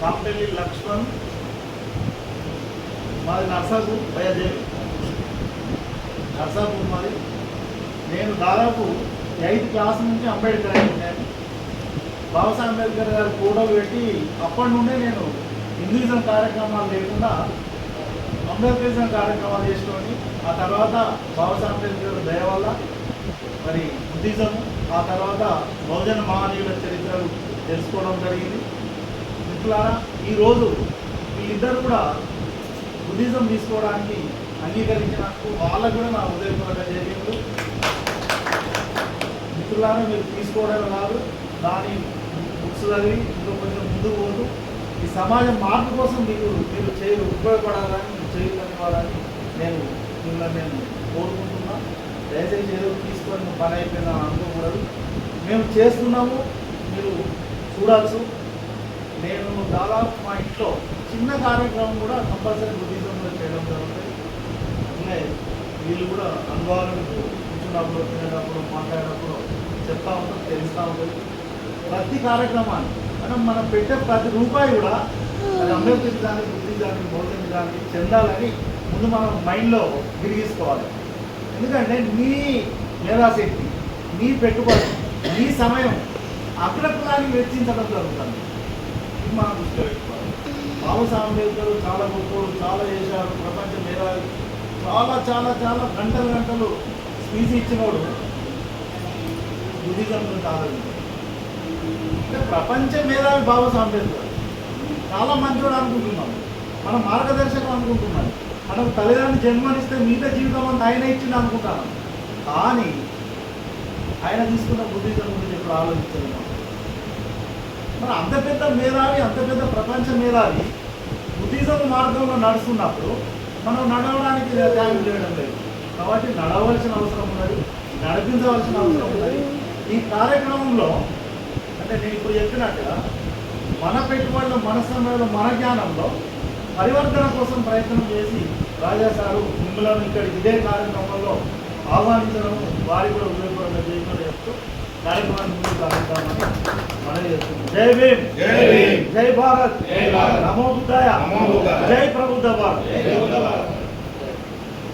కాంపెల్లి లక్ష్మణ్ మాది నర్సాపూర్ బయలుదేరి. నర్సాపూర్ మాది. నేను దాదాపు ఎయిత్ క్లాస్ నుంచి అంబేద్కర్ అయిపోయాను బాబాసాహెబ్ అంబేద్కర్ గారు ఫోటోలు పెట్టి అప్పటి నుండే నేను హిందూయిజం కార్యక్రమాలు లేకుండా అంబేద్కరిజం కార్యక్రమాలు చేసుకొని ఆ తర్వాత బాబాసాహెబ్ అంబేద్కర్ దయ వల్ల మరి బుద్ధిజం ఆ తర్వాత బహుజన మహనీయుల చరిత్రలు తెలుసుకోవడం జరిగింది. మిత్రులారా ఈరోజు వీళ్ళిద్దరు కూడా బుద్ధిజం తీసుకోవడానికి అంగీకరించినందుకు వాళ్ళకు కూడా నా ఉదయపూర్వక జరిగింది మిత్రులారా మీరు తీసుకోవడం కాదు దాని బుక్స్ చదివి ఇంకో కొంచెం ముందుకు పోతూ ఈ సమాజం మార్పు కోసం మీకు మీరు చేయ ఉపయోగపడాలని మీరు చేయగలవాలని నేను మిమ్మల్ని నేను కోరుకుంటున్నా. దయచేసి ఏదో తీసుకొని పని అయిపోయిందని అనుకోకూడదు. మేము చేస్తున్నాము మీరు చూడవచ్చు. నేను దాదాపు మా ఇంట్లో చిన్న కార్యక్రమం కూడా కంపల్సరీ బుద్ధిజంలో చేయడం జరుగుతుంది. ఉన్నాయి వీళ్ళు కూడా అనుభవాలను కూర్చున్నప్పుడు తినేటప్పుడు మాట్లాడేటప్పుడు చెప్తా ఉంటుంది తెలుస్తూ ఉంటుంది ప్రతి కార్యక్రమాన్ని మనం మనం పెట్టే ప్రతి రూపాయి కూడా అది అభ్యర్థించడానికి దానికి బోధించడానికి చెందాలని ముందు మనం మైండ్లో తిరిగిసుకోవాలి ఎందుకంటే మీ మేధాశక్తి మీ పెట్టుబడి మీ సమయం అగ్రకులానికి వెచ్చించడం జరుగుతుంది. మనం దృష్టిలో పెట్టుకోవాలి అంబేద్కర్ చాలా గొప్ప చాలా చేశారు. ప్రపంచ మేధావి చాలా చాలా చాలా గంటలు గంటలు స్పీచ్ ఇచ్చినోడు. బుద్ధిజం గురించి అంటే ప్రపంచ మేధావి బాబాసాహెబ్ అంబేద్కర్. చాలా మంచోడు అనుకుంటున్నాం మనం మార్గదర్శకం అనుకుంటున్నాం మనం తల్లిదండ్రులు జన్మనిస్తే మిగతా జీవితం అంతా ఆయన ఇచ్చింది అనుకుంటాను కానీ ఆయన తీసుకున్న బుద్ధిజం గురించి ఎప్పుడు ఆలోచించలేదు. మనం. మరి అంత పెద్ద మేధావి అంత పెద్ద ప్రపంచ మేధావి బుద్ధిజం మార్గంలో నడుస్తున్నప్పుడు మనం నడవడానికి త్యాగం చేయడం లేదు. కాబట్టి నడవలసిన అవసరం ఉన్నది నడిపించవలసిన అవసరం ఉన్నది. ఈ కార్యక్రమంలో అంటే నేను ఇప్పుడు చెప్పినట్టుగా మన పెట్టుబడులు మన సమయంలో మన జ్ఞానంలో పరివర్తన కోసం ప్రయత్నం చేసి రాజా సారు మిమ్మల్ని ఇక్కడికి ఇదే కార్యక్రమంలో ఆహ్వానించడం వారి కూడా ఉపయోగపడంగా చేయమని చెప్తూ కార్యక్రమాన్ని ముందుకు సాగిద్దామని మనవి చేస్తున్నాం. జై భీమ్. జై భారత్. నమో బుద్ధాయ. జై ప్రభుత్వ భారత్.